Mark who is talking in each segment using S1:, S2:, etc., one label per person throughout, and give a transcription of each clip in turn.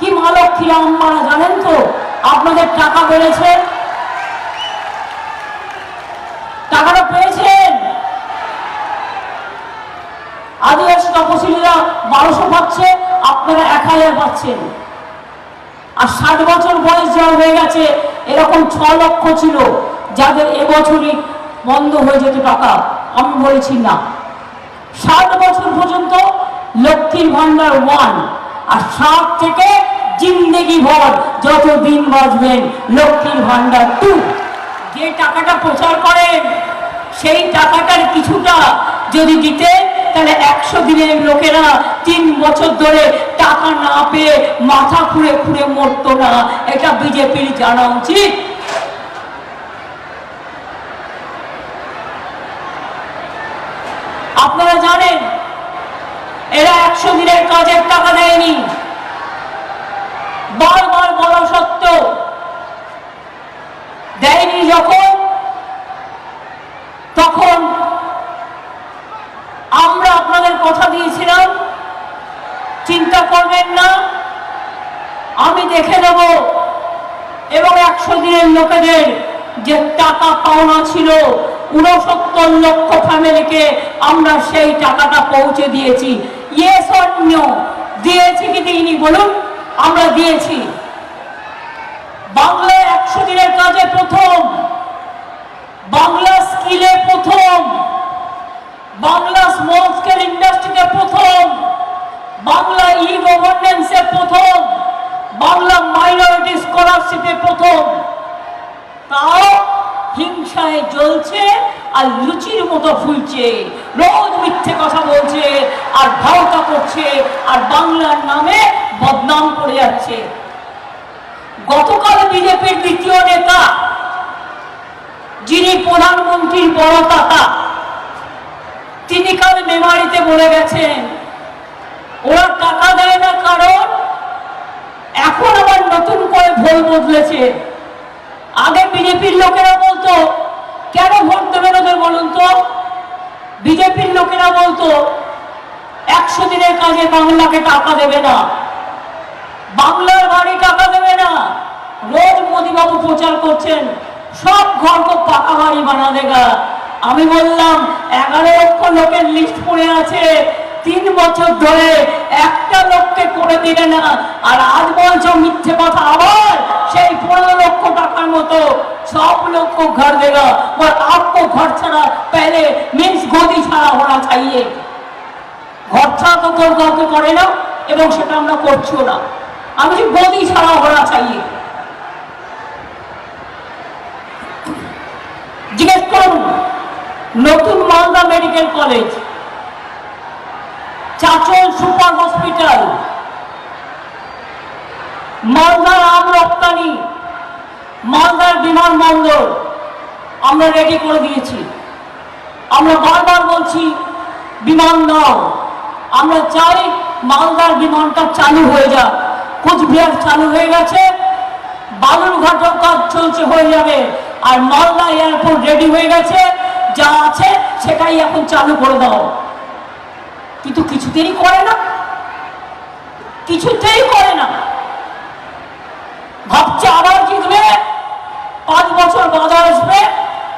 S1: কি মা লক্ষ্মীরা আম্মারা জানেন তো? আপনাদের টাকা বেড়েছে? টাকাটা পেয়েছেন? আদিবাসী তপশিলীরা বারোশো পাচ্ছে, আপনারা এক হাজার পাচ্ছেন। আর ষাট বছর বয়স যাওয়া হয়ে গেছে, এরকম ছ লক্ষ ছিল, যাদের এবছরই বন্ধ হয়ে যেত টাকা। আমি বলেছি না। ষাট বছর পর্যন্ত লক্ষ্মীর ভান্ডার ওয়ান আর ষাট থেকে জিন্দেগি ভর যত দিন বাঁচবেন, লক্ষ্মীর ভান্ডার টু। যে টাকাটা প্রচার করেন, সেই টাকাটার কিছুটা যদি দিতেন তাহলে একশো দিনের লোকেরা তিন বছর ধরে টাকা না পেয়ে মাথা খুঁড়ে খুঁড়ে মরতো না। এটা বিজেপির জানা উচিত। আপনারা জানেন, এরা একশো দিনের কাজের টাকা দেয়নি। বারবার বলা সত্ত্বেও দেয়নি যখন, তখন আমরা আপনাদের কথা দিয়েছিলাম, চিন্তা করবেন না, আমি দেখে নেব এবং একশো দিনের লোকেদের যে টাকা পাওনা ছিল উনসত্তর লক্ষ ফ্যামিলিকে আমরা সেই টাকাটা পৌঁছে দিয়েছি। ইয়েস অন্য দিয়েছি কি দিইনি বলুন? আমরা দিয়েছি। বাংলা একশো দিনের কাজে প্রথম। বাংলা স্কিলে প্রথম। বাংলা স্মল স্কেল ইন্ডাস্ট্রিতে প্রথম। বাংলা ই গভর্নেন্সে প্রথম। বাংলা মাইনরিটি স্কলারশিপে প্রথম। তাও হিংসায় জ্বলছে আর লুচির মতো ফুলছে। রোজ মিথ্যে কথা বলছে আর ভাওতা করছে আর বাংলার নামে বদনাম করে যাচ্ছে। গতকাল বিজেপির দ্বিতীয় নেতা, যিনি প্রধানমন্ত্রীর বড় কাকা, তিনি কাল মেমারিতে বলে গেছেন। ওরা টাকা দেয় না কারণ এখন আবার নতুন করে ভোল বদলেছে। আগে বিজেপির লোকেরা বলতো, কেন ভোট দেবেন ওদের বলুন তো? বিজেপির লোকেরা বলতো, একশো দিনের কাজে বাংলাকে টাকা দেবে না। বাংলার বাড়ি টাকা দেবে না রোজ মোদীবাবু প্রচার করছেন সব ঘর কো পাকা বাড়ি বানা দেগা আমি বললাম এগারো লক্ষ লোকের লিস্ট পড়ে আছে তিন বছর ধরে একটা লোককে করে দিলে না আর আজ বলছো মিথ্যে কথা আবার সেই পনেরো লক্ষ টাকার মতো সব লোক को घर देगा और आपको घर ছাড়া पहले मीन्स গদি ছাড়া होना चाहिए ঘর ছাড়া তো কেউ কাউকে করে না এবং সেটা আমরা করছিও না আমি যে গদি ছাড়া होना चाहिए জিজ্ঞেস করুন নতুন Malda medical college Chanchal super hospital মালদার আম রপ্তানি মালদার বিমানবন্দর আমরা রেডি করে দিয়েছি আমরা বারবার বলছি বিমান দাও আমরা চাই মালদার বিমানটা চালু হয়ে যাক কোচবিহার চালু হয়ে গেছে। বালুরঘাটও কাজ চলছে, হয়ে যাবে। আর মালদা এয়ারপোর্ট রেডি হয়ে গেছে। যা আছে সেটাই এখন চালু করে দাও। কিন্তু কিছুতেই করে না। কিছুতেই করে না। ভাবছে আবার জিতবে। পাঁচ বছর বাধা আসবে।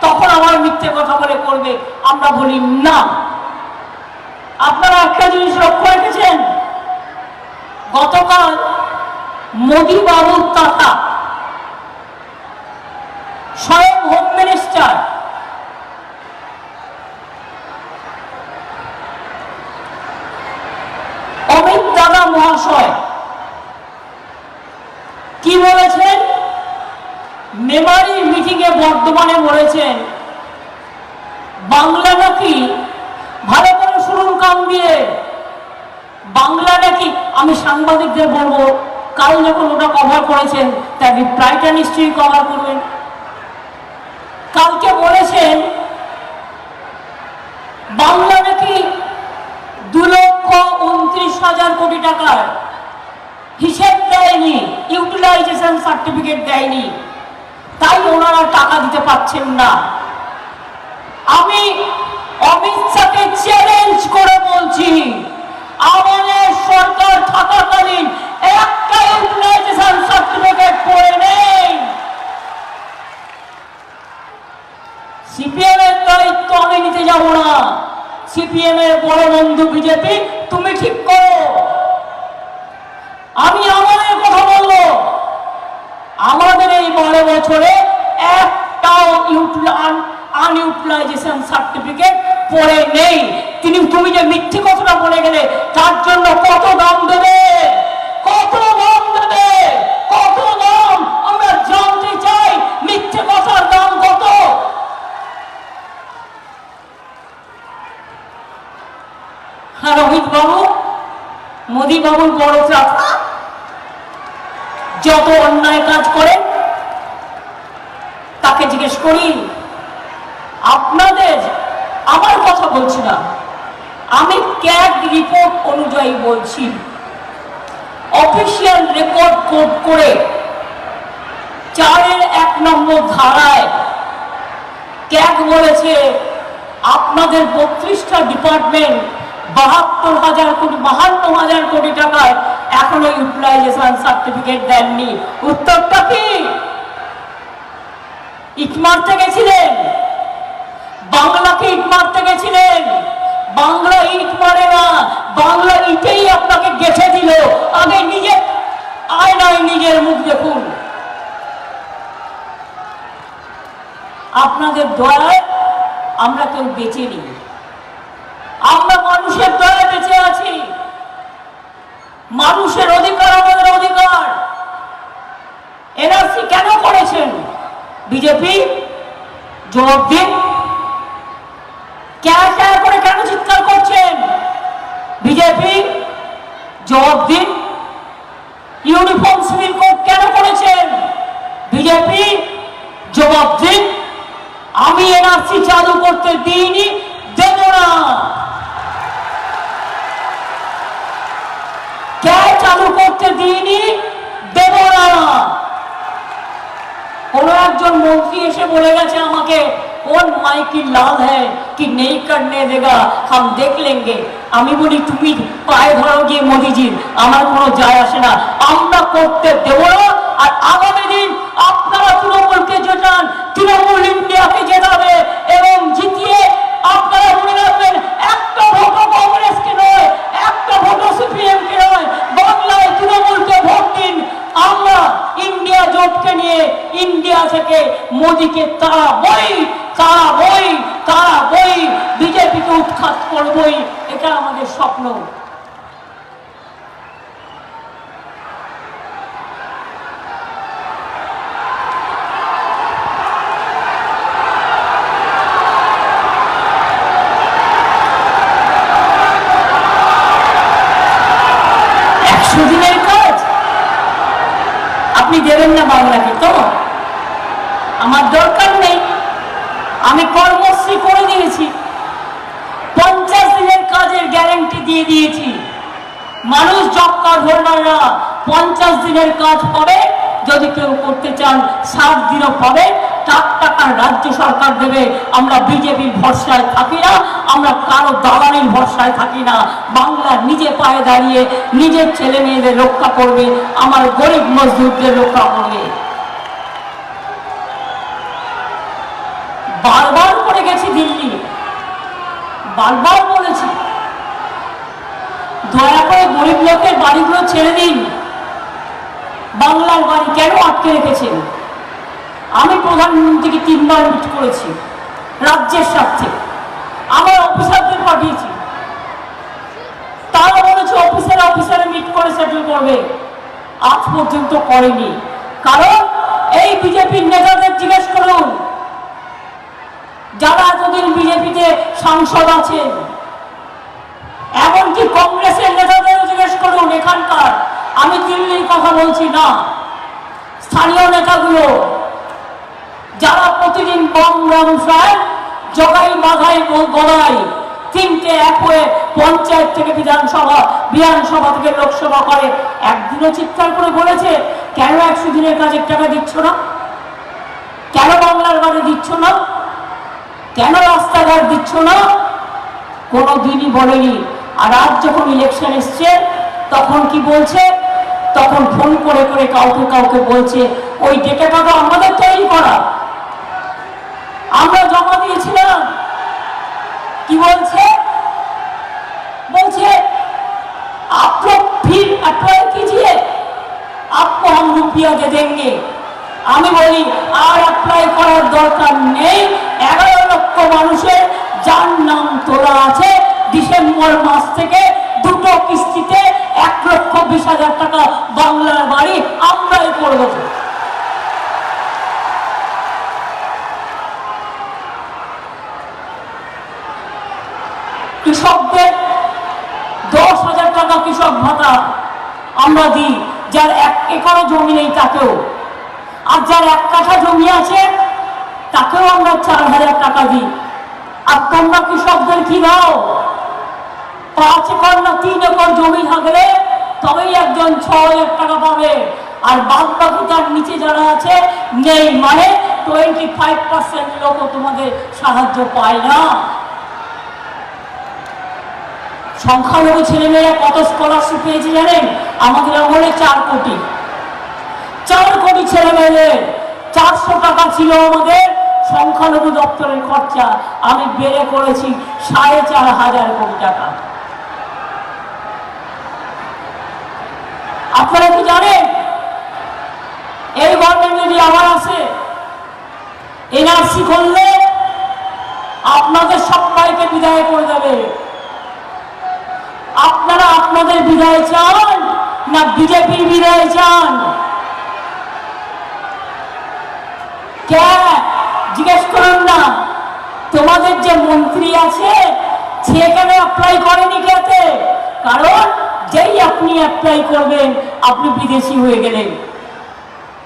S1: তখন আবার মিথ্যে কথা বলে করবে। আমরা বলি, না। আপনারা একটা জিনিস লক্ষ্য রেখেছেন? গতকাল মোদী বাবুর কাকা স্বয়ং হোম মিনিস্টার। অমিত দাদা মহাশয়, কি বলেছেন? মেমারি মিটিং এ বর্ধমানে বলেছেন, বাংলা নাকি ভালো করে শুনুন কাম দিয়ে বাংলা নাকি আমি সাংবাদিকদের বলব কাল যখন ওটা কভার করেছেন, তার রিপ্লাইটা নিশ্চয়ই কভার করবেন। কালকে বলেছেন, বাংলা নাকি দু লক্ষ উনত্রিশ হাজার কোটি টাকার হিসেব দেয়নি ইউটিলাইজেশন সার্টিফিকেট দেয়নি। তাই ওনারা টাকা দিতে পারছেন না। আমি অমিত শাহকে চ্যালেঞ্জ করে বলছি আওয়ামী সরকার থাকাকালীন একটা ইউটিলাইজেশন সার্টিফিকেট পড়ে নেই। সিপিএম এর দায়িত্ব আমি নিতে যাব না। সিপিএম এর বড় বন্ধু বিজেপি তুমি ঠিক করো। আমি আমাদের কথা বলল আমাদের এই বারো বছরে একটাও আনইউটিলাইজেশন সার্টিফিকেট পড়ে নেই। তিনি তুমি যে মিথ্যে কথাটা বলে গেলে তার জন্য কত দাম দেবে? কত দাম দেবে? কত দাম? আমরা জানতে চাই মিথ্যে কথার দাম কত। হ্যাঁ রোহিত বাবু, মোদী বাবুর বড় চাচা যত অন্যায় কাজ করে, তাকে জিজ্ঞেস করি, আপনাদের, আমার কথা বলছি না। আমি ক্যাগ রিপোর্ট অনুযায়ী বলছি। অফিসিয়াল রেকর্ড কোড করে চারের এক নম্বর ধারায় ক্যাগ বলেছে, আপনাদের বত্রিশটা ডিপার্টমেন্ট বাহাত্তর হাজার কোটি বাহান্ন হাজার কোটি টাকার এখনও ইউটিলাইজেশন সার্টিফিকেট দেননি। উত্তরটা কি? ইট মারতে গেছিলেন বাংলাকে ইট মারতে গেছিলেন বাংলা ইট মারে না। বাংলা ইটেই আপনাকে গেছে দিল। আগে নিজে আয়নায় নিজের মুখ দেখুন। আপনাদের দয়ায় আমরা কেউ বেঁচে নিই। আমরা মানুষের দয়ায় বেঁচে আছি। মানুষের অধিকার আমাদের অধিকার। এনআরসি কেন করেছেন? বিজেপি, জবাব দিন। ক্যা ক্যা করে কেন চিৎকার করছেন? বিজেপি জবাব দিন। ইউনিফর্ম সিভিল কোড কেন করেছেন? বিজেপি জবাব দিন। আমি এনআরসি চালু করতে দিইনি, দেব না। কে চালু করতে দিইনি, দেব না। কোন একজন মন্ত্রী এসে বলে গেছে আমাকে কোন মাই কি লাভ হ্যাঁ কি নেই করনে দেগা হাম দেখ লেঙ্গে আমি বলি, তুমি পায়ে ধরো গিয়ে মোদিজির। আমার কোনো যায় আসে না। আমরা করতে দেব আর আগামী দিন আপনারা তৃণমূলকে জেতান। তৃণমূল ইন্ডিয়াকে জেতাবে এবং জিতিয়ে আপনারা মনে রাখবেন, একটা ভোটও কংগ্রেসকে নয়, একটা ভোটও সিপিএম কে নয়। বাংলায় তৃণমূলকে ভোট দিন। আমরা ইন্ডিয়া জোটকে নিয়ে ইন্ডিয়া থেকে মোদিকে তারা বই তারা বই তারা বই, বিজেপিকে উৎখাত করবই, এটা আমাদের স্বপ্ন। আপনি দেবেন না বাংলাকে, তো? আমার দরকার আমি কর্মশ্রী করে দিয়েছি। পঞ্চাশ দিনের কাজের গ্যারান্টি দিয়ে দিয়েছি। মানুষ জব কার্ড হোল্ডাররা পঞ্চাশ দিনের কাজ পাবে যদি কেউ করতে চান ষাট দিনও পাবে চার টাকার রাজ্য সরকার দেবে, আমরা বিজেপির ভরসায় থাকি না, আমরা কারও দালালির ভরসায় থাকি না। বাংলা নিজে পায়ে দাঁড়িয়ে নিজের ছেলে মেয়েদের রক্ষা করবে, আমার গরিব মজদুরদের রক্ষা করবে। বারবার করে গেছি দিল্লি। বারবার বলেছি। দয়া করে গরিব লোকের বাড়িগুলো ছেড়ে দিন। বাংলার বাড়ি কেন আটকে রেখেছেন? আমি প্রধানমন্ত্রীকে তিনবার মিট করেছি, রাজ্যের স্বার্থে। আমার অফিসারদের পাঠিয়েছি। তারা বলেছে, অফিসার, অফিসারে মিট করে সেটেল করবে। আজ পর্যন্ত করেনি। কারণ এই বিজেপির নেতাদের জিজ্ঞেস করুন এতদিন বিজেপিতে সাংসদ আছেন? এমনকি কংগ্রেসের নেতাদেরও জিজ্ঞেস করুন এখানকার। আমি দিল্লির কথা বলছি না। স্থানীয় নেতাগুলো, যারা প্রতিদিন বম রামসায় জগাই মাথায় গলায় তিনটে এক হয়ে পঞ্চায়েত থেকে বিধানসভা বিধানসভা থেকে লোকসভা করে, একদিনও চিৎকার করে বলেছে, কেন একশো দিনের কাজের টাকা দিচ্ছ না? কেন বাংলার বাড়ি দিচ্ছ না? কেন রাস্তাঘাট দিচ্ছ না কোনো দিনই বলেনি আর আজ যখন ইলেকশন এসছে তখন কি বলছে তখন ফোন করে করে কাউকে কাউকে বলছে ওই ডেটাটা তো আমাদের তৈরি করা আমরা জমা দিয়েছিলাম কি বলছে বলছে आप लोग फिर अप्लाई कीजिए दे देंगे আমি বলি, আর অ্যাপ্লাই করার দরকার নেই। এগারো লক্ষ মানুষের যার নাম তোলা আছে, ডিসেম্বর মাস থেকে দুটো কিস্তিতে এক লক্ষ বিশ হাজার টাকা বাংলার বাড়ি আমরাই করে কৃষকদের দশ হাজার টাকা কৃষক ভাতা আমরা দিই, যার এক একর জমি নেই তাকেও। আর যার এক কাঠা জমি আছে, তাকেও আমরা চার হাজার টাকা দিই। আর তোমরা কৃষকদের কি দাও পাঁচ একর না তিন একর জমি থাকলে তবেই একজন ছ হাজার টাকা পাবে। আর বাদ বাকি তার নিচে যারা আছে, নেই মানে টোয়েন্টি ফাইভ পার্সেন্ট লোকও তোমাদের সাহায্য পায় না। সংখ্যালঘু ছেলেমেয়েরা কত স্কলারশিপ পেয়েছে জানেন? আমাদের আমলে চার কোটি। চার কোটি ছেলে মেয়েদের চারশো টাকা ছিল আমাদের সংখ্যালঘু দপ্তরের খরচা। আমি বেড়ে করেছি সাড়ে চার হাজার কোটি টাকা। আপনারা কি জানেন? এই গভর্নমেন্ট যদি আবার আসে, এনআরসি করলে আপনাদের সবাইকে বিদায় করে দেবে। আপনারা আপনাদের বিদায় চান না বিজেপির বিদায় চান? কে? জিজ্ঞেস করুন না। তোমাদের যে মন্ত্রী আছে, সে কেন অ্যাপ্লাই করেনি কেতে কারণ যেই আপনি অ্যাপ্লাই করবেন, আপনি বিদেশি হয়ে গেলেন।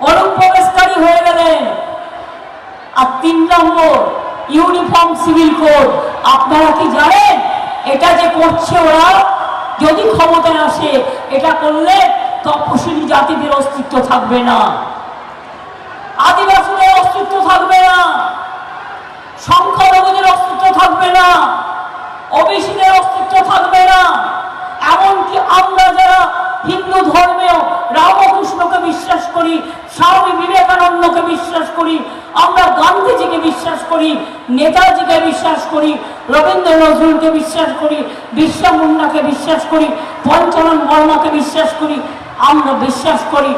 S1: অনুপ্রবেশকারী হয়ে গেলেন। আর তিন নম্বর ইউনিফর্ম সিভিল কোড আপনারা কি জানেন? এটা যে করছে ওরা, যদি ক্ষমতায় আসে, এটা করলে তপশিলি জাতিদের অস্তিত্ব থাকবে না। আদিবাসীদের অস্তিত্ব থাকবে না। সংখ্যালঘুদের অস্তিত্ব থাকবে না। ওবিসিদের অস্তিত্ব থাকবে না। এমনকি আমরা যারা হিন্দু ধর্মেও রামকৃষ্ণকে বিশ্বাস করি, স্বামী বিবেকানন্দকে বিশ্বাস করি, আমরা গান্ধীজিকে বিশ্বাস করি, নেতাজিকে বিশ্বাস করি, রবীন্দ্র নজরুলকে বিশ্বাস করি বিশ্বা মুন্ডাকে বিশ্বাস করি, পঞ্চানন বর্মাকে বিশ্বাস করি, আমরা বিশ্বাস করি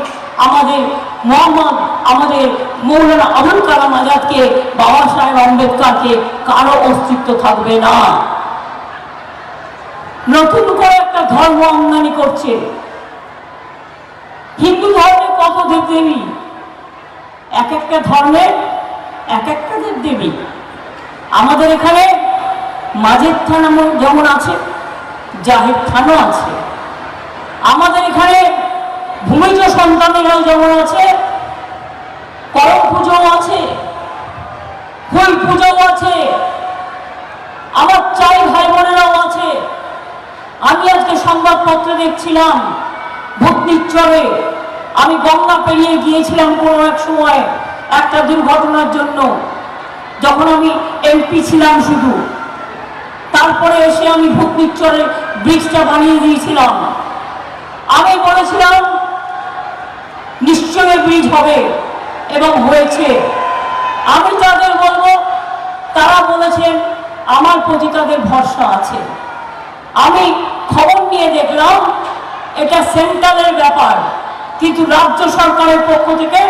S1: আমাদের মোহাম্মদ, আমাদের মৌলানা আবুল কালাম আজাদকে, বাবা সাহেব আম্বেদকরকে কারও অস্তিত্ব থাকবে না। নতুন করে একটা ধর্ম আমদানি করছে। হিন্দু ধর্মে কত দেব দেবী এক একটা ধর্মে এক একটা দেব দেবী আমাদের এখানে মাঝের থান যেমন আছে জাহের থানও আছে। আমাদের এখানে ভূমিজ সন্তানেরাও যেমন আছে করম পুজোও আছে। ফুল পুজোও আছে। আমার চাই ভাই বোনেরাও আছে। আমি আজকে সংবাদপত্রে দেখছিলাম ভূতনিচ্চরে আমি গঙ্গা পেরিয়ে গিয়েছিলাম কোনো এক সময় একটা দুর্ঘটনার জন্য। যখন আমি এমপি ছিলাম শুধু। তারপরে এসে আমি ভূতনিচ্চরে ব্রিজটা বানিয়ে দিয়েছিলাম। আমি বলেছিলাম নিশ্চয়ই ব্রিজ হবে এবং হয়েছে। আমি তাদের বলব, তারা বলেছেন, আমার প্রতি তাদের ভরসা আছে। আমি খবর নিয়ে দেখলাম, এটা সেন্ট্রালের ব্যাপার। কিন্তু রাজ্য সরকারের পক্ষ থেকে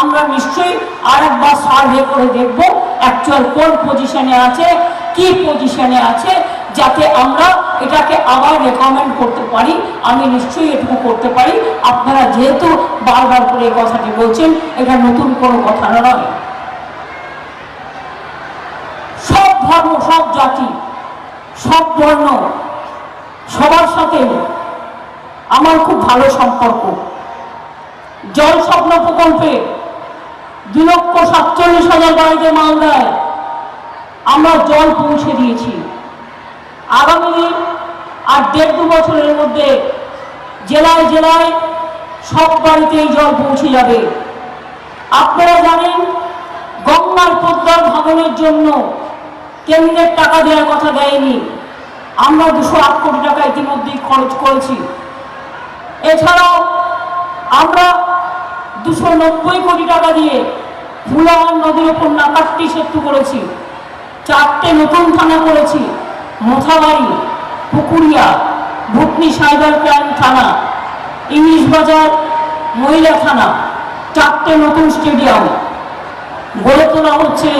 S1: আমরা নিশ্চয়ই আরেকবার সার্ভে করে দেখব অ্যাকচুয়াল কোন পজিশনে আছে, কি পজিশনে আছে যাতে আমরা এটাকে আবার রেকমেন্ড করতে পারি, আমি নিশ্চয়ই এটুকু করতে পারি। আপনারা যেহেতু বারবার করে এই কথাটি বলছেন, এটা নতুন কোনো কথা নয়। সব ধর্ম, সব জাতি, সব বর্ণ, সবার সাথে আমার খুব ভালো সম্পর্ক। জল স্বপ্ন প্রকল্পে দু লক্ষ সাতচল্লিশ হাজার বাড়িতে মালদায় আমরা জল পৌঁছে দিয়েছি। আগামী দিন আর দেড় দু বছরের মধ্যে জেলায় জেলায় সব বাড়িতে এই জল পৌঁছে যাবে। আপনারা জানেন গঙ্গার পদ্মার ভাঙনের জন্য কেন্দ্রের টাকা দেওয়ার কথা দেয়নি। আমরা দুশো আট কোটি টাকা ইতিমধ্যেই খরচ করেছি। এছাড়াও আমরা দুশো নব্বই কোটি টাকা দিয়ে ফুলাওয়ান নদীর ওপর নাকাট্টি সেতু করেছি। চারটে নতুন থানা করেছি। মোথাবাড়ি পুকুরিয়া ভুটনি সাইবার ক্রাইম থানা, ইংলিশ বাজার, মহিলা থানা, চারটে নতুন স্টেডিয়াম। গড়ে তোলা হচ্ছে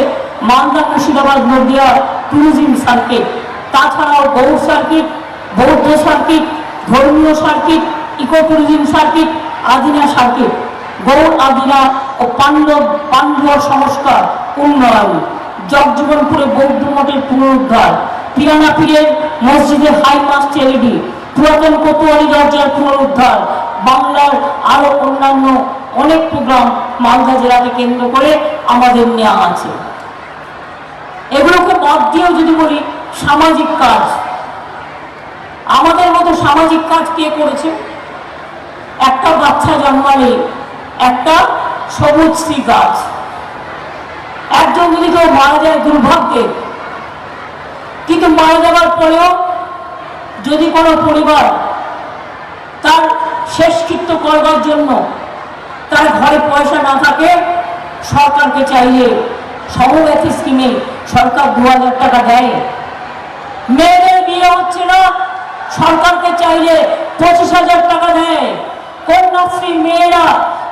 S1: মালদা মুর্শিদাবাদ নদিয়া ট্যুরিজম সার্কিট। তাছাড়াও গৌর সার্কিট, বৌদ্ধ সার্কিট, ধর্মীয় circuit eco tourism circuit, Adina circuit. Gour Adina ও পাণ্ডব পাণ্ডব সংস্কার, উন্নয়ন। জগজীবনপুরে বৌদ্ধ মঠের পুনরুদ্ধার। পিরানা মসজিদে হাই মাস্ট এলইডি পুরাতন কোতোয়ালি দরজার পুনরুদ্ধার, বাংলার আরও অন্যান্য অনেক প্রোগ্রাম মালদা জেলাকে কেন্দ্র করে আমাদের নেওয়া আছে। এগুলোকে বাদ দিয়েও যদি বলি, সামাজিক কাজ। আমাদের মতো সামাজিক কাজ কে করেছে? একটা বাচ্চা জন্মালে একটা সবুজ শ্রী গাছ। একজন যদি কেউ মারা যায় দুর্ভাগ্যে কিন্তু মারা যাওয়ার পরেও যদি কোনো পরিবার তার শেষকৃত্য করবার জন্য তার ঘরে পয়সা না থাকে, সরকারকে চাইলে সমব্যথী স্কিমে সরকার দু হাজার টাকা দেয়। মেয়েদের বিয়ে হচ্ছে না, সরকারকে চাইলে পঁচিশ হাজার টাকা দেয়। কন্যাশ্রী মেয়েরা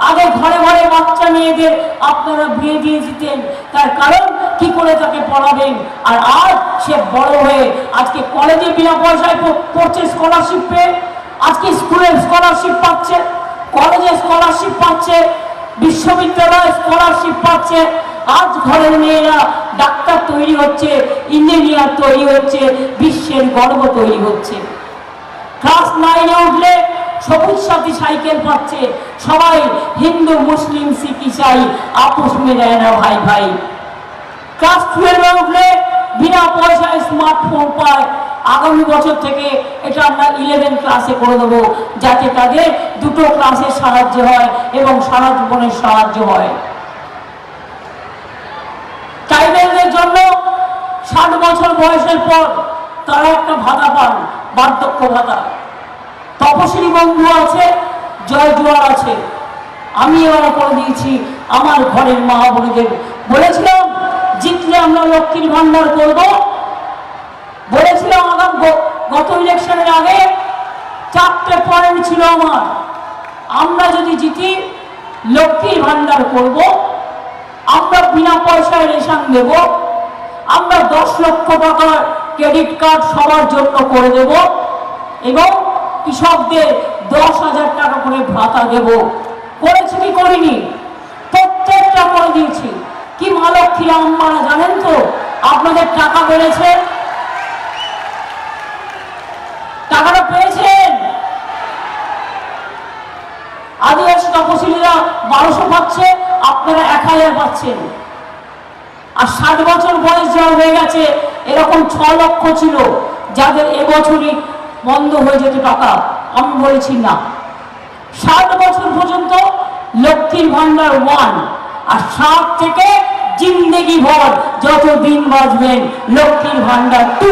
S1: আগে ঘরে ঘরে বাচ্চা মেয়েদের আপনারা বিয়ে দিয়ে দিতেন। তার কারণ কি করে তাকে পড়াবেন? আর আজ সে বড় হয়ে আজকে কলেজে বিনা পয়সায় পড়ছে স্কলারশিপ পেয়ে, আজকে স্কুলে স্কলারশিপ পাচ্ছে কলেজে স্কলারশিপ পাচ্ছে, বিশ্ববিদ্যালয়ে স্কলারশিপ পাচ্ছে। আজ ঘরের মেয়েরা ডাক্তার তৈরি হচ্ছে ইঞ্জিনিয়ার তৈরি হচ্ছে, বিশ্বের গর্ব তৈরি হচ্ছে। সবুজ সাথী সাইকেল পাচ্ছে। সবাই হিন্দু, মুসলিম, শিখ, ইসাই আপোষ মেলায় না ভাই ভাই। ক্লাস টুয়েলভে উঠলে বিনা পয়সায় স্মার্টফোন পায়। আগামী বছর থেকে এটা আমরা ইলেভেন ক্লাসে করে দেবো, যাতে তাদের দুটো ক্লাসের সাহায্য হয় এবং সারা জীবনের সাহায্য হয়। ট্রাইবেলদের জন্য ষাট বছর বয়সের পর তারা একটা ভাতা পান, বার্ধক্য ভাতা। তপশিলি বন্ধু আছে, জয় জোয়ার আছে। আমি এবার করে দিয়েছি আমার ঘরের মা বোনদের বলেছিলাম, জিতলে আমরা লক্ষ্মীর ভান্ডার করব। বলেছিলাম আগাম গত ইলেকশনের আগে চারটে পয়েন্ট ছিল আমার। আমরা যদি জিতি, লক্ষ্মীর ভান্ডার করব। আমরা বিনা পয়সায় রেশন দেব। আমরা দশ লক্ষ টাকার ক্রেডিট কার্ড সবার জন্য করে দেব। এবং কৃষকদের দশ হাজার টাকা করে ভাতা দেব। করেছি কি করিনি? প্রত্যেকটা করে দিয়েছি। কি মা লক্ষ্মী আম্মারা জানেন তো? আপনাদের টাকা বেড়েছে? টাকাটা পেয়েছেন? আদিবাসী তপশিলীরা বারোশো পাচ্ছে, আপনারা এক হাজার পাচ্ছেন। আর ষাট বছর বয়স যাওয়া হয়ে গেছে, এরকম ছ লক্ষ ছিল, যাদের এবছরই বন্ধ হয়ে যেত টাকা। আমি বলেছি না। ষাট বছর পর্যন্ত লক্ষ্মীর ভান্ডার ওয়ান আর ষাট থেকে জিন্দেগি ভর যত দিন বাঁচবেন লক্ষ্মীর ভান্ডার টু